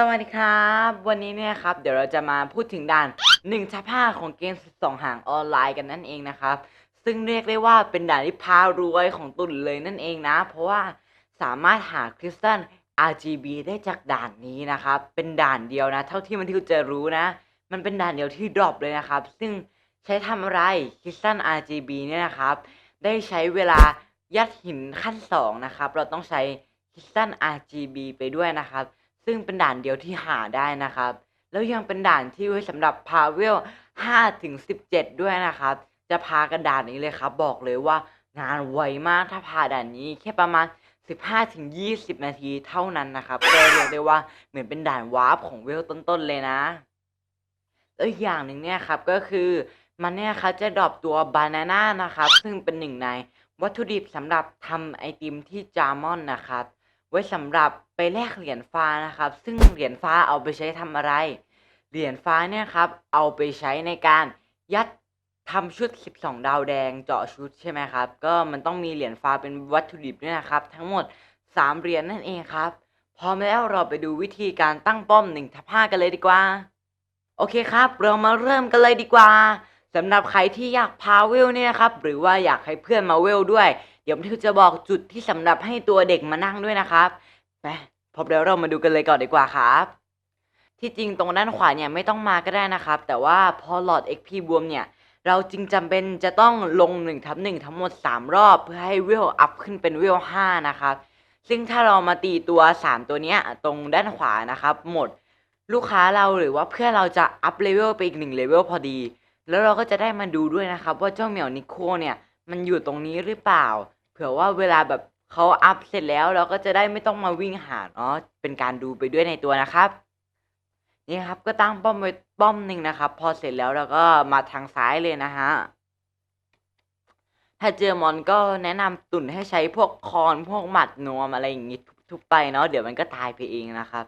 สวัสดีครับ วันนี้เนี่ยครับ เดี๋ยวเราจะมาพูดถึงด่าน1ทับ5ของเกม 12หางออนไลน์กันนั่นเองนะครับ ซึ่งเรียกได้ว่าเป็นด่านที่พารวยของตุ่นเลยนั่นเองนะ เพราะว่าสามารถหาคริสตัล RGB ได้จากด่านนี้นะครับ เป็นด่านเดียวนะ เท่าที่มันที่จะรู้นะ มันเป็นด่านเดียวที่ดรอปเลยนะครับ ซึ่งใช้ทำอะไรคริสตัล RGB เนี่ยนะครับ ได้ใช้เวลายัดหินขั้น 2 นะครับ เราต้องใช้คริสตัล RGB ไปด้วยนะครับ ซึ่งเป็นด่านเดียวที่หาได้นะครับ แล้วยังเป็นด่านที่ไว้สำหรับพาเวล5ถึง17 ด้วยนะครับ จะพากันด่านนี้เลยครับ บอกเลยว่างานไวมากถ้าพาด่านนี้แค่ประมาณ 15ถึง20 นาทีเท่านั้นนะครับก็เรียกได้ว่าเหมือนเป็นด่านวาร์ปของเวลต้นๆเลยนะ แล้วอีกอย่างหนึ่งเนี่ยครับก็คือมันเนี่ยครับจะดรอปตัวบานาน่านะครับ ซึ่งเป็นหนึ่งในวัตถุดิบสำหรับทำไอติมที่จามอนนะครับ ไว้สำหรับไปแลกเหรียญฟ้านะครับ ซึ่งเหรียญฟ้าเอาไปใช้ทำอะไร เหรียญฟ้าเนี่ยครับ เอาไปใช้ในการยัดทำชุด 12 ดาวแดงเจาะชุดใช่ไหมครับ ก็มันต้องมีเหรียญฟ้าเป็นวัตถุดิบด้วยนะครับ ทั้งหมด 3 เหรียญนั่นเองครับ พร้อมแล้วเราไปดูวิธีการตั้งป้อม1ทับ5กันเลยดีกว่า โอเคครับ เรามาเริ่มกันเลยดีกว่าสำหรับใครที่อยากพาเวลเนี่ยนะครับ หรือว่าอยากให้เพื่อนมาเวลด้วย เดี๋ยวทิวจะบอกจุดที่สำหรับให้ตัวเด็กมานั่งด้วยนะครับไปพบแล้วเรามาดูกันเลยก่อนดีกว่าครับ ที่จริงตรงด้านขวาเนี่ยไม่ต้องมาก็ได้นะครับ แต่ว่าพอหลอด XP บวมเนี่ย เราจึงจำเป็นจะต้องลง1ทับ1ทั้งหมด 3 รอบเพื่อให้เวลอัพขึ้นเป็นเวล5นะครับ ซึ่งถ้าเรามาตีตัว 3 ตัวเนี้ยตรงด้านขวานะครับ หมดลูกค้าเราหรือว่าเพื่อเราจะอัพเลเวลไปอีกหนึ่งเลเวลพอดี แล้วเราก็จะได้มาดูด้วยนะครับ ว่าเจ้าเหมียวนิโคเนี่ยมันอยู่ตรงนี้หรือเปล่า เผื่อว่าเวลาแบบเขาอัพเสร็จแล้วเราก็จะได้ไม่ต้องมาวิ่งหาเนาะเป็นการดูไปด้วยในตัวนะครับ นี่ครับก็ตั้งป้อมไว้ป้อมหนึ่งนะครับ พอเสร็จแล้วเราก็มาทางซ้ายเลยนะฮะถ้าเจอมอนก็แนะนำตุ่นให้ใช้พวกคอนพวกหมัดนวมอะไรอย่างงี้ทุบไปเนาะเดี๋ยวมันก็ตายไปเองนะครับ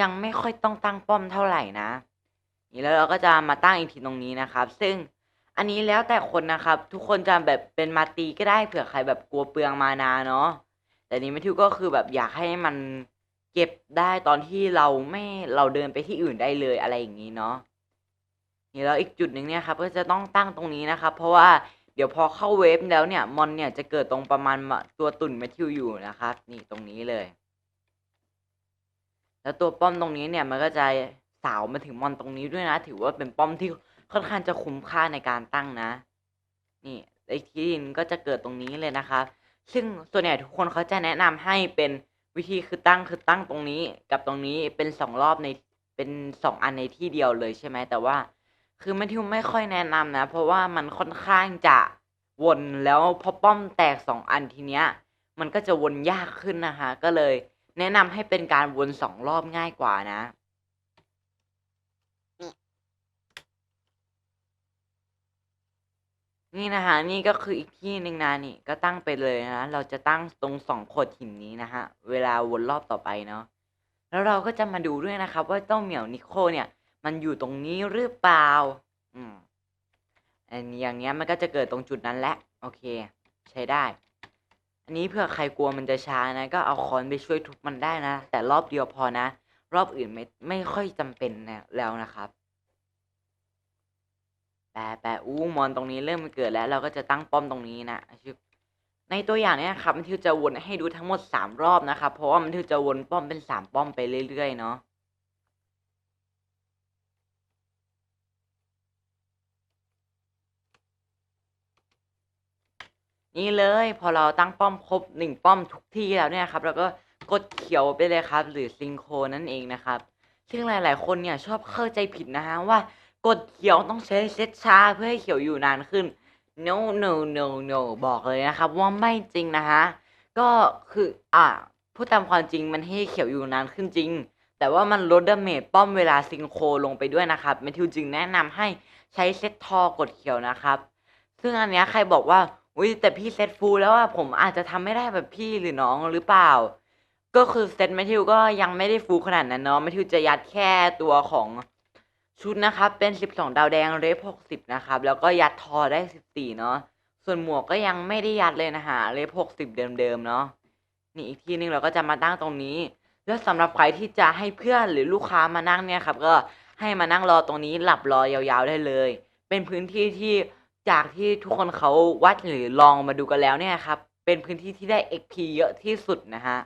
ยังไม่ค่อยต้องตั้งป้อมเท่าไหร่นะนี่แล้วเราก็จะมาตั้งอีกทีตรงนี้นะครับ ซึ่ง อันนี้แล้วแต่คนนะครับ ทุกคนจะแบบเป็นมาตีก็ได้เผื่อใครแบบกลัวเปลืองมานาเนาะแต่นี้ไม่ทิวก็คือแบบอยากให้มันเก็บได้ตอนที่เราไม่เราเดินไปที่อื่นได้เลยอะไรอย่างนี้เนาะนี่แล้วอีกจุดหนึ่งเนี่ยครับก็จะต้องตั้งตรงนี้นะครับ เพราะว่าเดี๋ยวพอเข้าเวฟแล้วเนี่ยมอนเนี่ยจะเกิดตรงประมาณตัวตุ่นแมทธิวอยู่นะครับ นี่ตรงนี้เลย แล้วตัวป้อมตรงนี้เนี่ยมันก็จะสาวมาถึงมอนตรงนี้ด้วยนะ ถือว่าเป็นป้อมที่ ค่อนข้างจะคุ้มค่าในการตั้งนะ นี่ไอ้ที่ดินก็จะเกิดตรงนี้เลยนะครับ ซึ่งส่วนใหญ่ทุกคนเขาจะแนะนำให้เป็นวิธีคือตั้งคือตั้งตรงนี้กับตรงนี้เป็นสองรอบในเป็นสองอันในที่เดียวเลยใช่ไหมแต่ว่าคือไม่ทิวไม่ค่อยแนะนำนะ เพราะว่ามันค่อนข้างจะวนแล้วพอป้อมแตกสองอันทีเนี้ย มันก็จะวนยากขึ้นนะคะ ก็เลยแนะนำให้เป็นการวนสองรอบง่ายกว่านะ นี่นะคะนี่ก็คืออีกที่หนึ่งนะนี่ก็ตั้งไปเลยนะ เราจะตั้งตรงสองโขดหินนี้นะฮะเวลาวนรอบต่อไปเนาะแล้วเราก็จะมาดูด้วยนะครับ ว่าเจ้าเหมียวนิโคเนี่ย มันอยู่ตรงนี้หรือเปล่า อืมอันนี้อย่างเงี้ยมันก็จะเกิดตรงจุดนั้นแหละโอเค ใช้ได้ อันนี้เผื่อใครกลัวมันจะช้านะ ก็เอาค้อนไปช่วยทุบมันได้นะ แต่รอบเดียวพอนะ รอบอื่นไม่ไม่ค่อยจำเป็นนะแล้วนะครับ แปะแปะอู้มอนตรงนี้เริ่มเกิดแล้วเราก็จะตั้งป้อมตรงนี้นะชในตัวอย่างเนี้ยครับมันทิวจะวนให้ดูทั้งหมดสามรอบนะครับเพราะว่ามันทิวจะวนป้อมเป็นสามป้อมไปเรื่อยๆเนาะนี่เลยพอเราตั้งป้อมครบหนึ่งป้อมทุกที่แล้วเนี่ยครับเราก็กดเขียวไปเลยครับ หรือซิงโครนั่นเองนะครับ ซึ่งหลาย ๆ คนเนี่ยชอบเข้าใจผิดนะฮะว่า กดเขียวต้องใช้เซตชาเพื่อให้เขียวอยู่นานขึ้น no no no no บอกเลยนะครับ ว่าไม่จริงนะฮะ ก็คืออะพูดตามความจริงมันให้เขียวอยู่นานขึ้นจริง แต่ว่ามันลดดาเมจป้อมเวลาซิงโครลงไปด้วยนะครับเมทิวจึงแนะนำให้ใช้เซตทอกดเขียวนะครับ ซึ่งอันเนี้ยใครบอกว่าอุ้ยแต่พี่เซตฟูลแล้วอะผมอาจจะทำไม่ได้แบบพี่หรือน้องหรือเปล่า ก็คือเซตแมทิวก็ยังไม่ได้ฟูลขนาดนั้นเนาะแมทิวจะยัดแค่ตัวของ ชุดนะครับเป็น 12 ดาวแดงเรฟ60 นะครับ แล้วก็ยัดทอได้ 14 เนาะส่วนหมวกก็ยังไม่ได้ยัดเลยนะฮะเรฟ60 เดิมๆเนาะนี่อีกทีนึงเราก็จะมาตั้งตรงนี้ แล้วสำหรับใครที่จะให้เพื่อนหรือลูกค้ามานั่งเนี่ยครับก็ให้มานั่งรอตรงนี้หลับรอยาวๆได้เลย เป็นพื้นที่ที่จากที่ทุกคนเขาวัดหรือลองมาดูกันแล้วเนี่ยครับ เป็นพื้นที่ที่ได้ XP เยอะที่สุดนะฮะ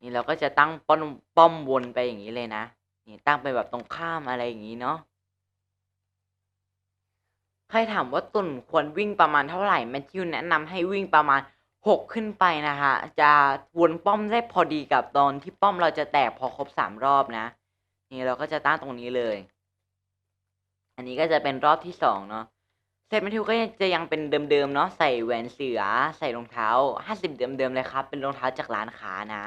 นี่เราก็จะตั้งป้อมป้อมวนไปอย่างนี้เลยนะ นี่ตั้งไปแบบตรงข้ามอะไรอย่างนี้เนาะใครถามว่าตุ่นควรวิ่งประมาณเท่าไหร่แมทธิวแนะนำให้วิ่งประมาณหกขึ้นไปนะฮะจะวนป้อมได้พอดีกับตอนที่ป้อมเราจะแตกพอครบสามรอบนะ นี่เราก็จะตั้งตรงนี้เลย อันนี้ก็จะเป็นรอบที่สองเนาะเซตแมทธิวก็จะยังเป็นเดิมๆเนาะใส่แหวนเสือ ใส่รองเท้าห้าสิบเดิมๆเลยครับ เป็นรองเท้าจากร้านค้านะ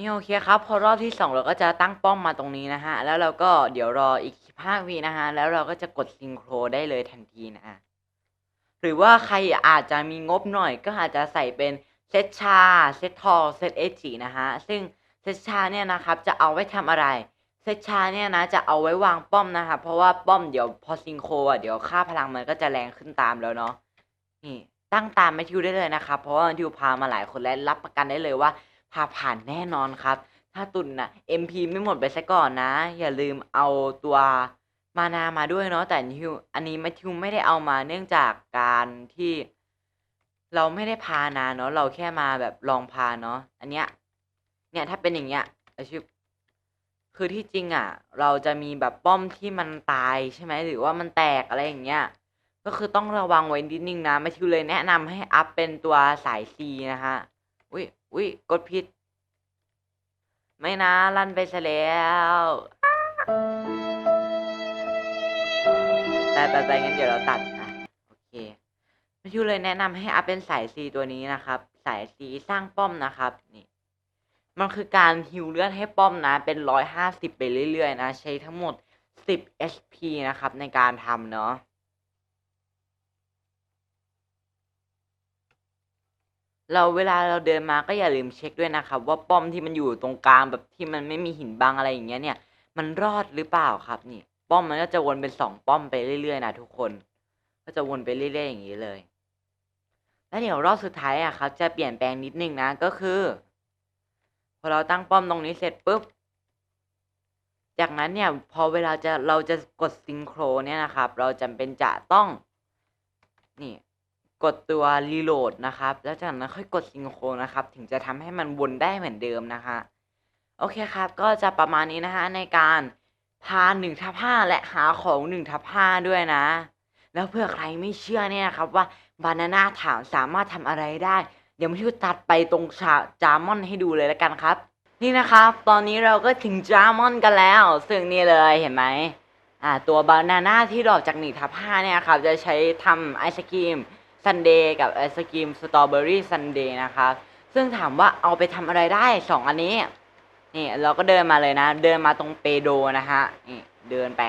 นี่โอเคครับ พอรอบที่สองเราก็จะตั้งป้อมมาตรงนี้นะฮะ แล้วเราก็เดี๋ยวรออีกห้าวินะฮะ แล้วเราก็จะกดซิงโครได้เลยทันทีนะฮะหรือว่าใครอาจจะมีงบหน่อยก็อาจจะใส่เป็นเซตชา เซตทอเซตเอจีนะฮะ ซึ่งเซตชาเนี่ยนะครับ จะเอาไว้ทำอะไร เซตชาเนี่ยนะ จะเอาไว้วางป้อมนะครับเพราะว่าป้อมเดี๋ยวพอซิงโครอะเดี๋ยวค่าพลังมันก็จะแรงขึ้นตามแล้วเนาะ นี่ตั้งตามแมทธิวได้เลยนะครับ เพราะว่าแมทธิวพามาหลายคนและรับประกันได้เลยว่า พาผ่านแน่นอนครับ ถ้าตุนนะ MP ไม่หมดไปซะก่อนนะ อย่าลืมเอาตัวมานามาด้วยเนาะแต่ทิวอันนี้แมทธิวไม่ได้เอามาเนื่องจากการที่ เราไม่ได้พานาเนาะเราแค่มาแบบลองพาเนาะอันเนี้ยเนี่ยถ้าเป็นอย่างเงี้ยอาชิคือที่จริงอะ เราจะมีแบบป้อมที่มันตายใช่ไหมหรือว่ามันแตกอะไรอย่างเงี้ยก็คือต้องระวังไว้นิดนึงนะแมทธิวเลยแนะนำให้อัพเป็นตัวสาย C นะฮะอุ้ย อุ้ยกดผิด ไม่นะลั่นไปซะแล้วแต่แต่แต่งั้นเดี๋ยวเราตัดนะโอเคมทธิวเลยแนะนำให้อัพเป็นสาย C ตัวนี้นะครับ สาย C สร้างป้อมนะครับนี่มันคือการฮิวเลือดให้ป้อมนะ เป็นร้อยห้าสิบไปเรื่อยๆนะ ใช้ทั้งหมดสิบ SP นะครับ ในการทำเนาะ เราเวลาเราเดินมาก็อย่าลืมเช็คด้วยนะครับ ว่าป้อมที่มันอยู่ตรงกลางแบบที่มันไม่มีหินบังอะไรอย่างเงี้ยเนี่ย มันรอดหรือเปล่าครับนี่ ป้อมมันก็จะวนเป็นสองป้อมไปเรื่อยๆนะทุกคน ก็จะวนไปเรื่อย ๆ อย่างนี้เลย แล้วเดี๋ยวรอบสุดท้ายอะครับ จะเปลี่ยนแปลงนิดนึงนะก็คือพอเราตั้งป้อมตรงนี้เสร็จปุ๊บจากนั้นเนี่ยพอเวลาจะเราจะกดซิงโครเนี่ยนะครับ เราจำเป็นจะต้องนี่ กดตัวรีโหลดนะครับ แล้วจากนั้นค่อยกดซิงโครนะครับ ถึงจะทำให้มันวนได้เหมือนเดิมนะคะ โอเคครับ ก็จะประมาณนี้นะฮะในการพาหนึ่งทับห้าและหาของหนึ่งทับห้าด้วยนะ แล้วเพื่อใครไม่เชื่อเนี่ยครับว่าบานาน่าถามสามารถทำอะไรได้ เดี๋ยวมาที่ตัดไปตรงชาจามอนให้ดูเลยแล้วกันครับ นี่นะครับ ตอนนี้เราก็ถึงจามอนกันแล้ว ซึ่งนี่เลยเห็นไหมอ่าตัวบานาน่าที่ดอกจากหนึ่งทับห้าเนี่ยครับจะใช้ทำไอศกรีม ซันเดย์กับไอศกรีมสตรอเบอรี่ซันเดย์นะครับซึ่งถามว่าเอาไปทำอะไรได้สองอันนี้นี่เราก็เดินมาเลยนะ เดินมาตรงเปโดนะฮะนี่เดินไป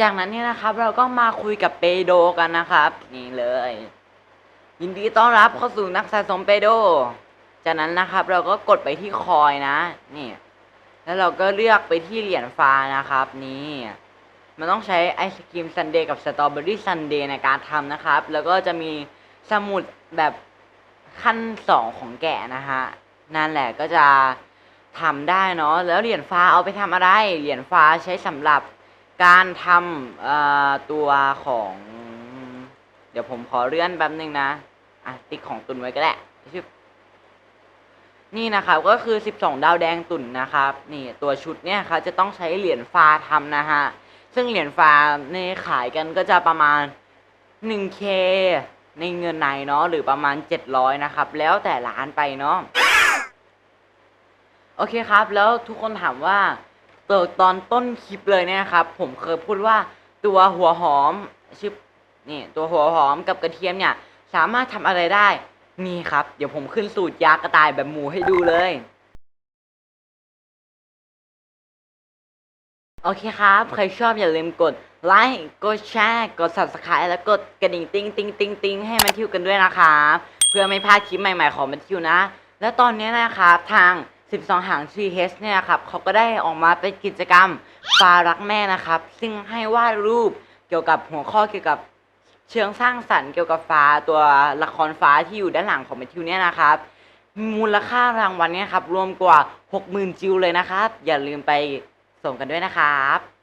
จากนั้นเนี่ยนะครับเราก็มาคุยกับเปโดกันนะครับ นี่เลย ยินดีต้อนรับเข้าสู่นักสะสมเปโด จากนั้นนะครับเราก็กดไปที่คอยนะ นี่ แล้วเราก็เลือกไปที่เหรียญฟ้านะครับ นี่ มันต้องใช้ไอศกรีมซันเดย์กับสตรอเบอรี่ซันเดย์ในการทำนะครับ แล้วก็จะมีสมุดแบบขั้นสองของแกะนะฮะนั่นแหละก็จะทำได้เนาะแล้วเหรียญฟ้าเอาไปทำอะไร เหรียญฟ้าใช้สำหรับการทำตัวของ เดี๋ยวผมขอเลื่อนแป๊บนึงนะอะติ๊กของตุนไว้ก็ได้ชึบนี่นะครับก็คือ 12 ดาวแดงตุ่นนะครับ นี่ตัวชุดเนี่ยเขาจะต้องใช้เหรียญฟ้าทำนะฮะ ซึ่งเหรียญฟ้าในขายกันก็จะประมาณ 1k ในเงินในเนาะหรือประมาณ 700 นะครับ แล้วแต่ร้านไปเนาะโอเคครับ แล้วทุกคนถามว่าตัวตอนต้นคลิปเลยเนี่ยครับ ผมเคยพูดว่าตัวหัวหอมชื่อนี่ตัวหัวหอมกับกระเทียมเนี่ย สามารถทำอะไรได้ นี่ครับ เดี๋ยวผมขึ้นสูตรยากระต่ายแบบหมูให้ดูเลย โอเคครับ ใครชอบอย่าลืมกดไลค์กดแชร์กด subscribe แล้วกดกระดิ่งติ้งติ้งติ้งติ้งให้แมทธิวกันด้วยนะครับเพื่อไม่พลาดคลิปใหม่ ๆ ของแมทธิวนะ แล้วตอนนี้นะครับทาง 12 หาง TH เนี่ยครับเขาก็ได้ออกมาเป็นกิจกรรมฟ้ารักแม่นะครับ ซึ่งให้วาดรูปเกี่ยวกับหัวข้อเกี่ยวกับเชิงสร้างสรรค์เกี่ยวกับฟ้าตัวละครฟ้าที่อยู่ด้านหลังของแมทธิวเนี่ยนะครับมูลค่ารางวัลเนี่ยครับรวมกว่า 60,000จิวเลยนะครับ อย่าลืมไป ส่งกันด้วยนะครับ